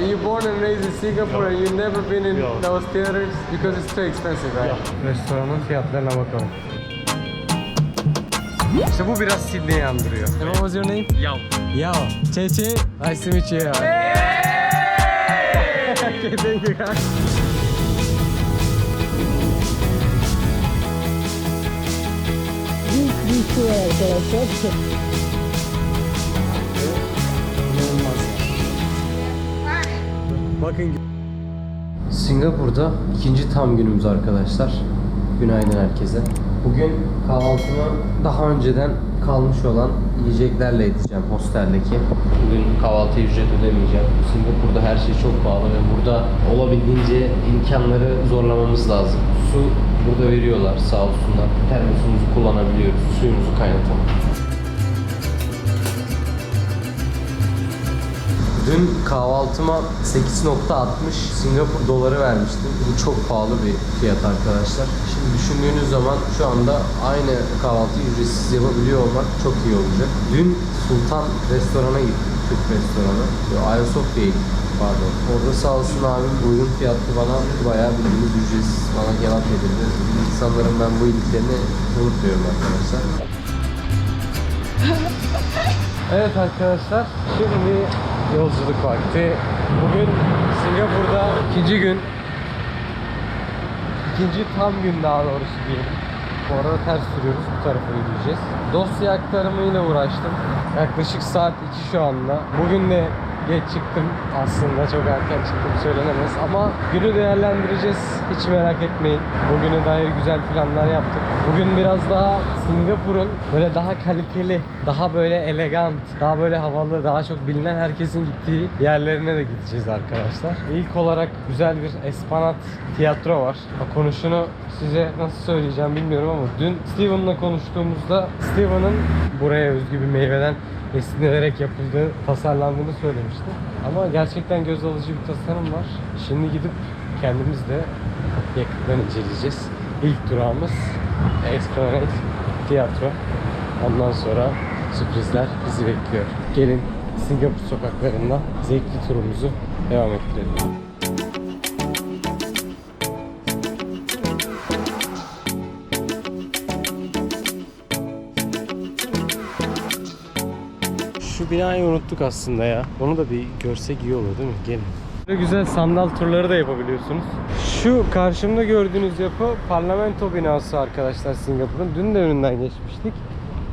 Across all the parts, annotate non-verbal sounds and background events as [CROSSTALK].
Are you born and raised in Singapore and you've never been in Yeah. those theaters? Because it's too expensive, right? Restoranın fiyatlarına bakalım. İşte bu biraz Sydney'i andırıyor. And what was your name? Yao. Yao. Cheche. Nice to meet you. Yao. [LAUGHS] okay, thank you guys. İnanılmaz. Bakın. Singapur'da ikinci tam günümüz arkadaşlar. Günaydın herkese. Bugün kahvaltımı daha önceden kalmış olan yiyeceklerle edeceğim hosteldeki. Bugün kahvaltı ücret ödemeyeceğim. Singapur'da her şey çok pahalı ve burada olabildiğince imkanları zorlamamız lazım. Su burada veriyorlar sağ olsunlar. Termosumuzu kullanabiliyoruz. Suyumuzu kaynatalım. Dün kahvaltıma 8.60 Singapur doları vermiştim. Bu çok pahalı bir fiyat arkadaşlar. Şimdi düşündüğünüz zaman şu anda aynı kahvaltıyı ücretsiz yapabiliyor olmak çok iyi olacak. Dün Sultan restorana gittik. Türk restoranı. Ayasofya'ya gittik pardon. Orada sağ olsun abim uygun fiyatlı bana bayağı bildiğiniz ücretsiz bana kebap yedirdi. İnsanların ben bu iyiliklerini unutmuyorum arkadaşlar. [LAUGHS] Evet arkadaşlar, şimdi yolculuk vakti. Bugün Singapur'da ikinci gün. İkinci tam gün daha doğrusu diyelim. Bu arada ters sürüyoruz, bu tarafa gideceğiz. Dosya aktarımıyla uğraştım. Yaklaşık saat 2 şu anda. Bugün de geç çıktım. Aslında çok erken çıktım söylenemez. Ama günü değerlendireceğiz. Hiç merak etmeyin. Bugüne dair güzel planlar yaptık. Bugün biraz daha Singapur'un böyle daha kaliteli daha böyle elegant daha böyle havalı daha çok bilinen herkesin gittiği yerlerine de gideceğiz arkadaşlar. İlk olarak güzel bir Esplanade tiyatro var. Konuşunu size nasıl söyleyeceğim bilmiyorum ama dün Steven'la konuştuğumuzda Steven'ın buraya özgü bir meyveden esinlenerek yapıldığı, tasarlandığını söylemişti. Ama gerçekten göz alıcı bir tasarım var. Şimdi gidip kendimiz de yakından inceleyeceğiz. İlk durağımız Esplanade Tiyatro. Ondan sonra sürprizler bizi bekliyor. Gelin Singapur sokaklarında zevkli turumuzu devam ettirelim. Binayı unuttuk aslında ya. Onu da bir görsek iyi olur değil mi? Gelin. Böyle güzel sandal turları da yapabiliyorsunuz. Şu karşımda gördüğünüz yapı parlamento binası arkadaşlar Singapur'un. Dün de önünden geçmiştik.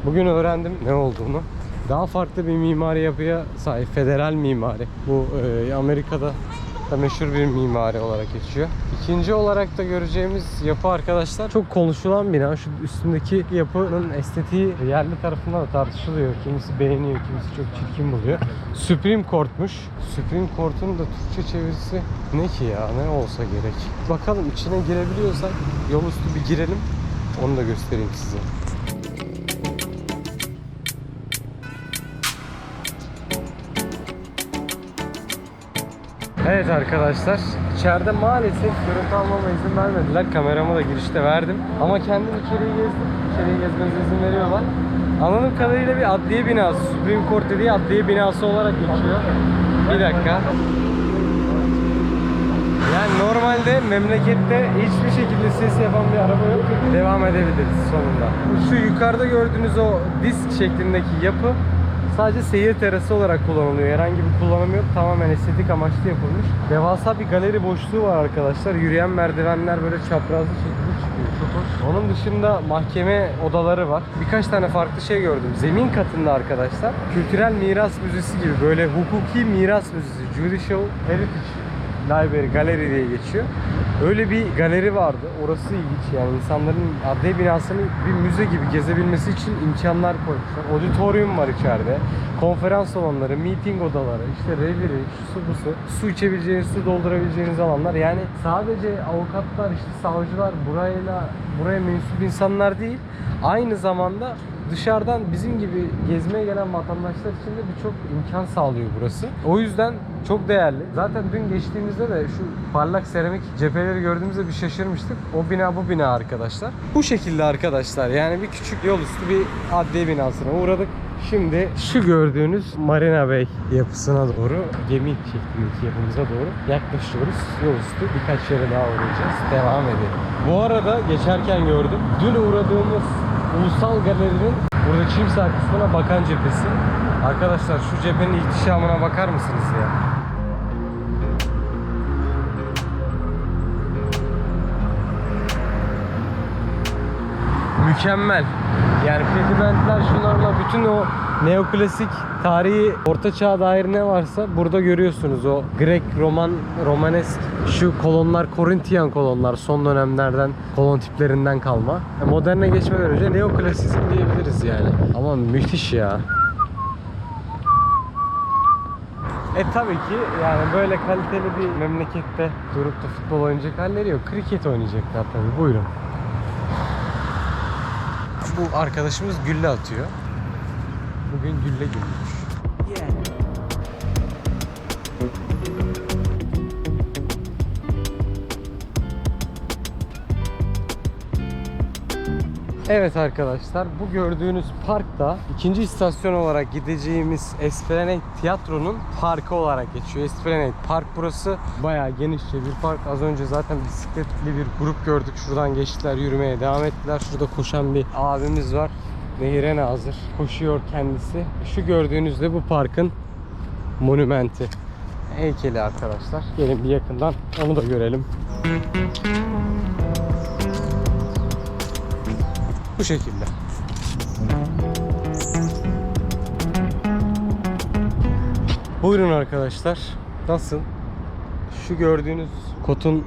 Bugün öğrendim ne olduğunu. Daha farklı bir mimari yapıya sahip. Federal mimari. Bu e, Amerika'da da meşhur bir mimari olarak geçiyor. İkinci olarak da göreceğimiz yapı arkadaşlar çok konuşulan bina. Şu üstündeki yapının estetiği yerli tarafından da tartışılıyor. Kimisi beğeniyor, kimisi çok çirkin buluyor. Supreme Court'muş. Supreme Court'un da Türkçe çevirisi ne ki ya? Ne olsa gerek. Bakalım içine girebiliyorsak yol üstü bir girelim. Onu da göstereyim size. Evet arkadaşlar, içeride maalesef görüntü almama izin vermediler. Kameramı da girişte verdim. Ama kendim içeriği gezdim. İçeriği gezmenize izin veriyorlar. Anladığım kadarıyla bir adliye binası, Supreme Court dediği adliye binası olarak geçiyor. Bir dakika. Yani normalde memlekette hiçbir şekilde ses yapan bir araba yok. Devam edebiliriz sonunda. Şu yukarıda gördüğünüz o disk şeklindeki yapı sadece seyir terası olarak kullanılıyor. Herhangi bir kullanımı yok. Tamamen estetik amaçlı yapılmış. Devasa bir galeri boşluğu var arkadaşlar. Yürüyen merdivenler böyle çaprazlı şekilde çıkıyor. Çok hoş. Onun dışında mahkeme odaları var. Birkaç tane farklı şey gördüm. Zemin katında arkadaşlar kültürel miras müzesi gibi böyle hukuki miras müzesi. Judicial Heritage Library, galeri diye geçiyor. Öyle bir galeri vardı. Orası ilginç yani insanların adliye binasını bir müze gibi gezebilmesi için imkanlar koymuşlar. Auditorium var içeride. Konferans salonları, meeting odaları, işte reviri, şu su bu su. Su içebileceğiniz, su doldurabileceğiniz alanlar. Yani sadece avukatlar, işte savcılar burayla buraya mensup insanlar değil. Aynı zamanda dışarıdan bizim gibi gezmeye gelen vatandaşlar için de birçok imkan sağlıyor burası. O yüzden çok değerli. Zaten dün geçtiğimizde de şu parlak seramik cepheleri gördüğümüzde bir şaşırmıştık. O bina bu bina arkadaşlar. Bu şekilde arkadaşlar yani bir küçük yol üstü bir adliye binasına uğradık. Şimdi şu gördüğünüz Marina Bay yapısına doğru, gemi şeklindeki yapımıza doğru yaklaşıyoruz. Yol üstü birkaç yere daha uğrayacağız. Devam edelim. Bu arada geçerken gördüm. Dün uğradığımız Ulusal Galeri'nin burada Çimsar kısmına bakan cephesi. Arkadaşlar şu cephenin ihtişamına bakar mısınız ya? mükemmel. Yani pigmentler şunlarla bütün o neoklasik tarihi orta çağ dair ne varsa burada görüyorsunuz. O Grek, Roman, Romanesk şu kolonlar Korintiyan kolonlar son dönemlerden kolon tiplerinden kalma. Moderne geçmeden önce neoklasizm diyebiliriz yani. Ama müthiş ya. E tabii ki yani böyle kaliteli bir memlekette durup da futbol oynayacak halleri yok. Kriket oynayacaklar tabii. Buyurun. Bu arkadaşımız gülle atıyor. Bugün gülle günmüş. Evet arkadaşlar bu gördüğünüz park da ikinci istasyon olarak gideceğimiz Esplanade Tiyatro'nun parkı olarak geçiyor. Esplanade Park burası bayağı genişçe bir park. Az önce zaten bisikletli bir grup gördük. Şuradan geçtiler yürümeye devam ettiler. Şurada koşan bir abimiz var. Nehire nazır. Koşuyor kendisi. Şu gördüğünüz de bu parkın monümenti. Heykeli arkadaşlar. Gelin bir yakından onu da görelim. Bu şekilde. Buyurun arkadaşlar. Nasıl? Şu gördüğünüz kotun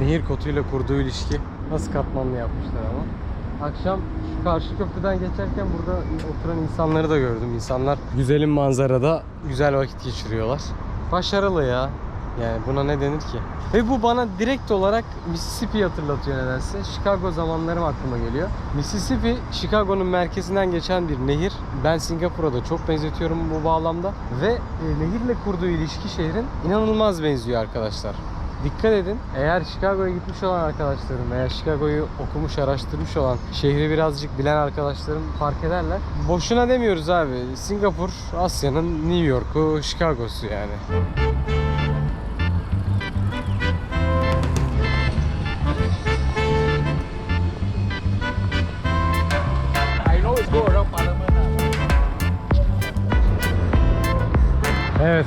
nehir kotuyla kurduğu ilişki nasıl katmanlı yapmışlar ama. Akşam şu karşı köprüden geçerken burada oturan insanları da gördüm. İnsanlar güzelim manzarada güzel vakit geçiriyorlar. Başarılı ya. Yani buna ne denir ki? Ve bu bana direkt olarak Mississippi hatırlatıyor nedense. Chicago zamanlarım aklıma geliyor. Mississippi, Chicago'nun merkezinden geçen bir nehir. Ben Singapur'a da çok benzetiyorum bu bağlamda. Ve e, nehirle kurduğu ilişki şehrin inanılmaz benziyor arkadaşlar. Dikkat edin. Eğer Chicago'ya gitmiş olan arkadaşlarım, eğer Chicago'yu okumuş, araştırmış olan, şehri birazcık bilen arkadaşlarım fark ederler. Boşuna demiyoruz abi. Singapur, Asya'nın New York'u, Chicago'su yani.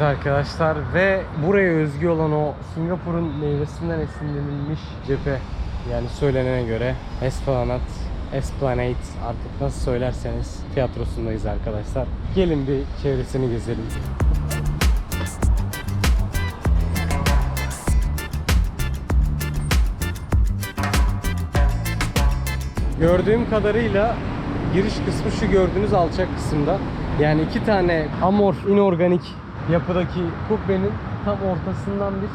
Arkadaşlar ve buraya özgü olan o Singapur'un meyvesinden esinlenilmiş cephe yani söylenene göre Esplanade, Esplanade artık nasıl söylerseniz tiyatrosundayız arkadaşlar. Gelin bir çevresini gezelim. Gördüğüm kadarıyla giriş kısmı şu gördüğünüz alçak kısımda. Yani iki tane amorf, inorganik yapıdaki kubbenin tam ortasından bir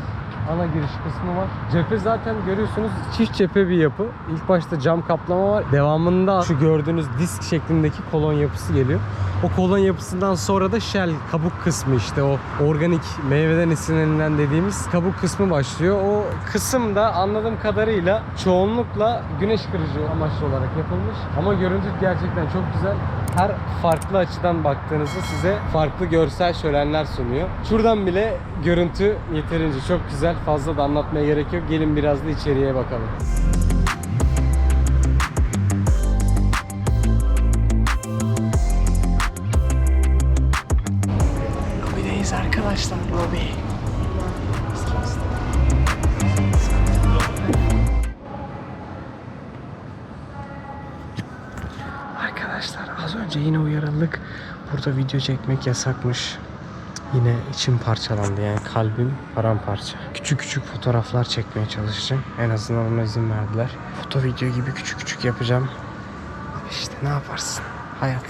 ana giriş kısmı var. Cephe zaten görüyorsunuz çift cephe bir yapı. İlk başta cam kaplama var. Devamında şu gördüğünüz disk şeklindeki kolon yapısı geliyor. O kolon yapısından sonra da shell kabuk kısmı işte o organik meyveden esinlenilen dediğimiz kabuk kısmı başlıyor. O kısım da anladığım kadarıyla çoğunlukla güneş kırıcı amaçlı olarak yapılmış. Ama görüntü gerçekten çok güzel. Her farklı açıdan baktığınızda size farklı görsel şölenler sunuyor. Şuradan bile görüntü yeterince çok güzel. Fazla da anlatmaya gerek yok. Gelin biraz da içeriye bakalım. Lobideyiz arkadaşlar, lobi. Önce yine uyarıldık. Burada video çekmek yasakmış. Yine içim parçalandı yani kalbim paramparça. Küçük küçük fotoğraflar çekmeye çalışacağım. En azından ona izin verdiler. Foto video gibi küçük küçük yapacağım. İşte ne yaparsın? Hayat.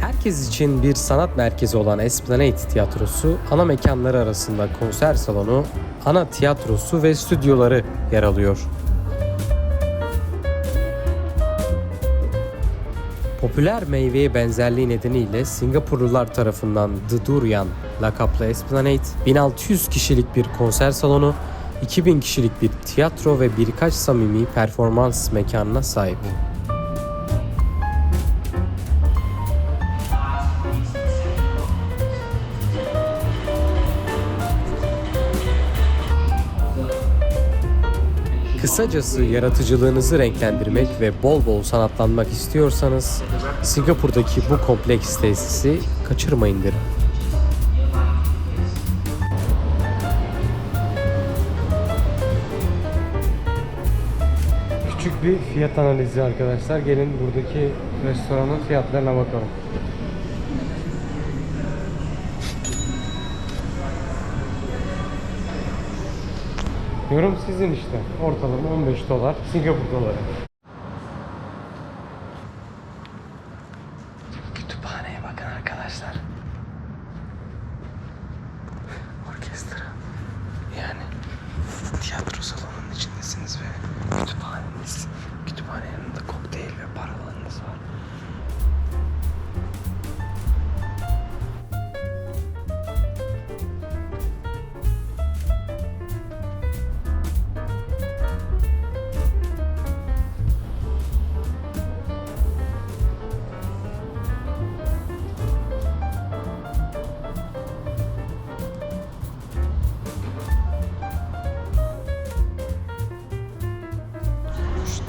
Herkes için bir sanat merkezi olan Esplanade Tiyatrosu, ana mekanları arasında konser salonu, ana tiyatrosu ve stüdyoları yer alıyor. Popüler meyveye benzerliği nedeniyle Singapurlular tarafından The Durian lakaplı Esplanade, 1600 kişilik bir konser salonu, 2000 kişilik bir tiyatro ve birkaç samimi performans mekanına sahip. Kısacası yaratıcılığınızı renklendirmek ve bol bol sanatlanmak istiyorsanız Singapur'daki bu kompleks tesisi kaçırmayın derim. Küçük bir fiyat analizi arkadaşlar. Gelin buradaki restoranın fiyatlarına bakalım. Yorum sizin işte. Ortalama 15 dolar. Singapur doları. Kütüphaneye bakın arkadaşlar.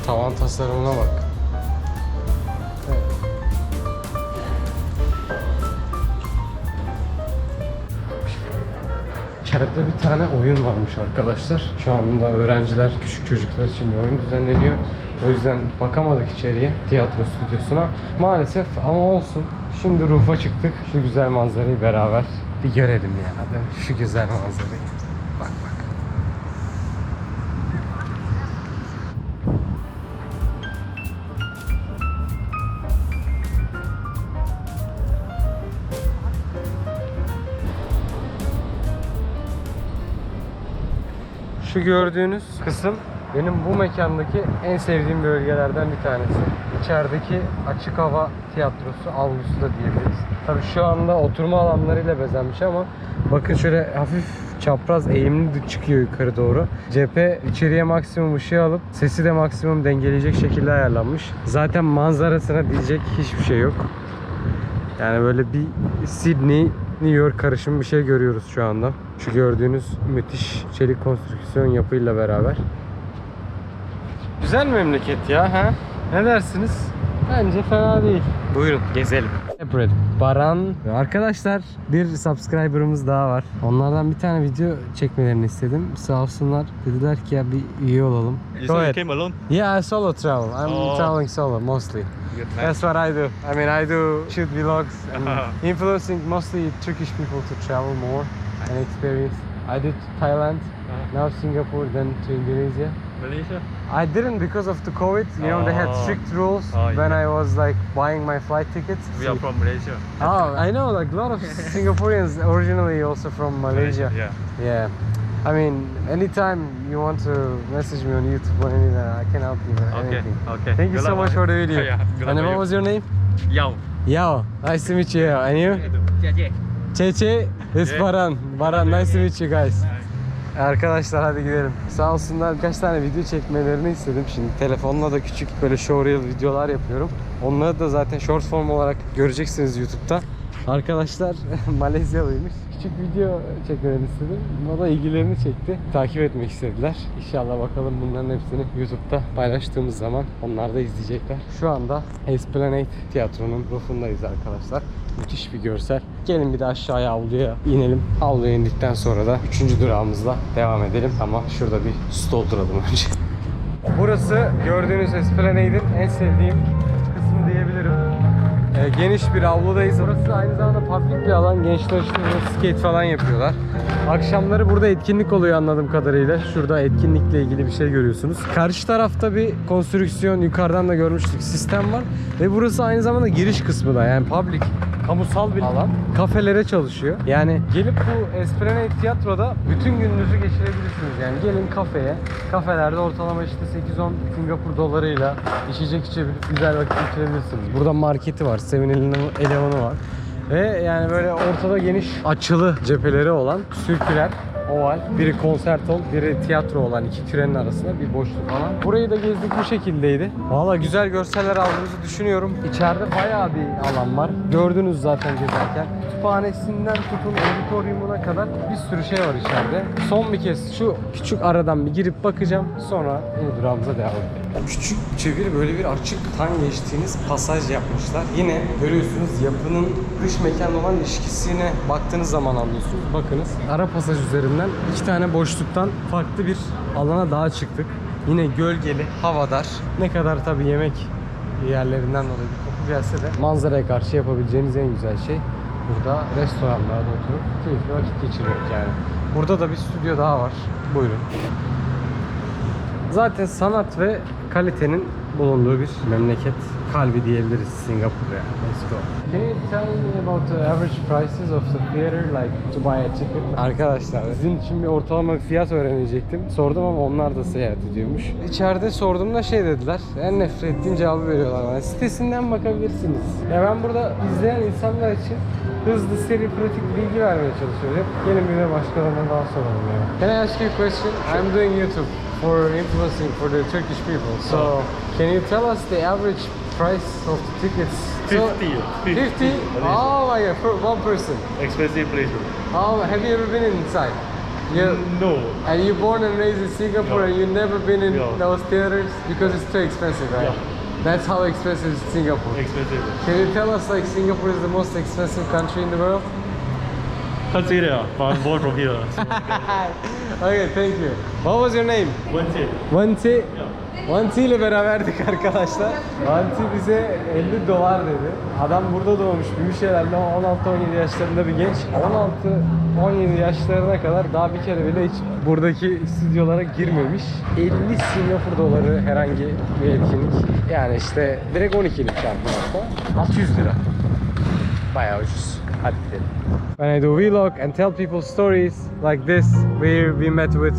Tavan tasarımına bak. Evet. İçeride bir tane oyun varmış arkadaşlar. Şu anda öğrenciler, küçük çocuklar için bir oyun düzenleniyor. O yüzden bakamadık içeriye, tiyatro stüdyosuna. Maalesef ama olsun. Şimdi rufa çıktık. Şu güzel manzarayı beraber bir görelim ya. Şu güzel manzarayı. Şu gördüğünüz kısım benim bu mekandaki en sevdiğim bölgelerden bir tanesi. İçerideki açık hava tiyatrosu avlusu da diyebiliriz. Tabii şu anda oturma alanlarıyla bezenmiş ama bakın şöyle hafif çapraz eğimli çıkıyor yukarı doğru. Cephe içeriye maksimum ışığı alıp sesi de maksimum dengeleyecek şekilde ayarlanmış. Zaten manzarasına diyecek hiçbir şey yok. Yani böyle bir Sydney New York karışımı bir şey görüyoruz şu anda. Şu gördüğünüz müthiş çelik konstrüksiyon yapıyla beraber. Güzel memleket ya ha? Ne dersiniz? Bence fena değil. Buyurun gezelim. Separate. Baran ve arkadaşlar bir subscriber'ımız daha var. Onlardan bir tane video çekmelerini istedim. Sağ olsunlar dediler ki ya bir üye olalım. You so you came alone? Yeah, I solo travel. I'm Oh. traveling solo mostly. Good That's what I do. I mean, I do shoot vlogs and [LAUGHS] influencing mostly Turkish people to travel more and experience. I did Thailand, now Singapore, then to Indonesia. Malaysia? I didn't because of the COVID. You know, they had Oh. strict rules Oh, when yeah. I was like buying my flight tickets. We are from Malaysia. Oh, I know. Like a lot of [LAUGHS] Singaporeans originally also from Malaysia. Yeah. Yeah. I mean, anytime you want to message me on YouTube or anything, I can help you with Okay. anything. Okay. Thank you Good so luck, much man. for the video. [LAUGHS] yeah. Good And luck what for was your name? you. Yao. Yao. Nice to meet you. Yao. And you? Çeçe, it's Yeah. Baran. Baran, nice to meet you guys. Arkadaşlar hadi gidelim. Sağ olsunlar birkaç tane video çekmelerini istedim şimdi. Telefonla da küçük böyle showreel videolar yapıyorum. Onları da zaten short form olarak göreceksiniz YouTube'da. Arkadaşlar [LAUGHS] Malezyalıymış. Küçük video çekmelerini istedim. O da ilgilerini çekti. Takip etmek istediler. İnşallah bakalım bunların hepsini YouTube'da paylaştığımız zaman onlar da izleyecekler. Şu anda Esplanade Tiyatro'nun rufundayız arkadaşlar. Müthiş bir görsel. Gelin bir de aşağıya avluya inelim. Avluya indikten sonra da 3. durağımızla devam edelim. Ama şurada bir su dolduralım önce. [LAUGHS] Burası gördüğünüz Esplanade'in en sevdiğim. Ee, geniş bir avludayız. Burası aynı zamanda public bir alan. Gençler işte skate falan yapıyorlar. Akşamları burada etkinlik oluyor anladığım kadarıyla. Şurada etkinlikle ilgili bir şey görüyorsunuz. Karşı tarafta bir konstrüksiyon yukarıdan da görmüştük sistem var. Ve burası aynı zamanda giriş kısmı da yani public kamusal bir alan. Kafelere çalışıyor. Yani gelip bu Esplanade Tiyatro'da bütün gününüzü geçirebilirsiniz. Yani gelin kafeye. Kafelerde ortalama işte 8-10 Singapur dolarıyla içecek içebilip güzel vakit geçirebilirsiniz. Burada marketi var. 7-Eleven elemanı var. Ve yani böyle ortada geniş açılı cepheleri olan sirküler oval. Biri konsertol, biri tiyatro olan iki trenin arasında bir boşluk falan. Burayı da gezdik bu şekildeydi. Valla güzel görseller aldığımızı düşünüyorum. İçeride bayağı bir alan var. Gördünüz zaten gezerken. Kütüphanesinden tutun auditoriumuna kadar bir sürü şey var içeride. Son bir kez şu küçük aradan bir girip bakacağım. Sonra yine durağımıza devam edelim. Küçük çevir böyle bir açık kan geçtiğiniz pasaj yapmışlar. Yine görüyorsunuz yapının dış mekan olan ilişkisine baktığınız zaman anlıyorsunuz. Bakınız ara pasaj üzerinden iki tane boşluktan farklı bir alana daha çıktık. Yine gölgeli, havadar. Ne kadar tabii yemek yerlerinden dolayı bir koku gelse de manzaraya karşı yapabileceğiniz en güzel şey burada restoranlarda oturup keyifli vakit geçirmek yani. Burada da bir stüdyo daha var. Buyurun. Zaten sanat ve kalitenin bulunduğu bir memleket kalbi diyebiliriz Singapur yani. Let's go. Can you tell me about the average prices of the theater like to buy a ticket? Arkadaşlar sizin için bir ortalama bir fiyat öğrenecektim. Sordum ama onlar da seyahat ediyormuş. İçeride sorduğumda şey dediler. En nefret ettiğim cevabı veriyorlar bana. Sitesinden bakabilirsiniz. Ya ben burada izleyen insanlar için hızlı, seri, pratik bilgi vermeye çalışıyorum. Hep gelin bir de başkalarına daha soralım ya. Can I ask you a question? I'm doing YouTube for influencing for the Turkish people. So, can you tell us the average price of the tickets? So- 50. 50? Oh my god, for one person. Expensive place. Oh, have you ever been inside? You, No. and you born and raised in Singapore and you never been in those theaters? Because it's too expensive, right? Yeah. That's how expensive is Singapore. Expensive. Can you tell us like Singapore is the most expensive country in the world? But I'm born from here. So [LAUGHS] okay, thank you. What was your name? tip. Vanti. Vanti ile beraberdik arkadaşlar. Vanti bize 50 dolar dedi. Adam burada doğmuş, büyümüş herhalde ama 16-17 yaşlarında bir genç. 16-17 yaşlarına kadar daha bir kere bile hiç buradaki stüdyolara girmemiş. 50 Singapur doları herhangi bir etkinlik. Yani işte direkt 12'lik çarpı 600 lira. Bayağı ucuz. Hadi gidelim. When I do vlog and tell people stories like this, where we met with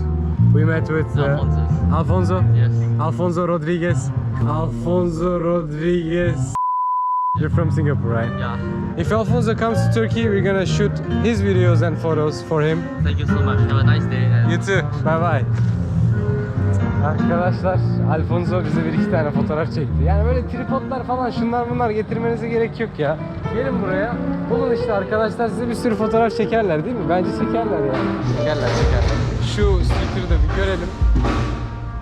we met with uh, Alphonsus. Alfonso. Yes. Alfonso Rodriguez. Alfonso Rodriguez. You're from Singapore, right? Yeah. If Alfonso comes to Turkey, we're gonna shoot his videos and photos for him. Thank you so much. Have a nice day. You too. Bye bye. Arkadaşlar Alfonso bize bir iki tane fotoğraf çekti. Yani böyle tripodlar falan şunlar bunlar getirmenize gerek yok ya. Gelin buraya. Bulun işte arkadaşlar size bir sürü fotoğraf çekerler değil mi? Bence çekerler ya. Çekerler çekerler. Şu sticker'ı da bir görelim.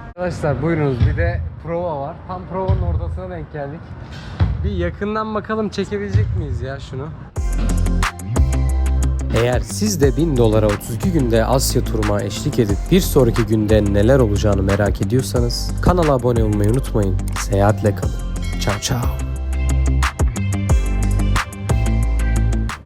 Arkadaşlar buyurunuz bir de prova var. Tam provanın ortasına denk geldik. Bir yakından bakalım çekebilecek miyiz ya şunu? Eğer siz de 1000 dolara 32 günde Asya turuma eşlik edip bir sonraki günde neler olacağını merak ediyorsanız kanala abone olmayı unutmayın. Seyahatle kalın. Ciao ciao.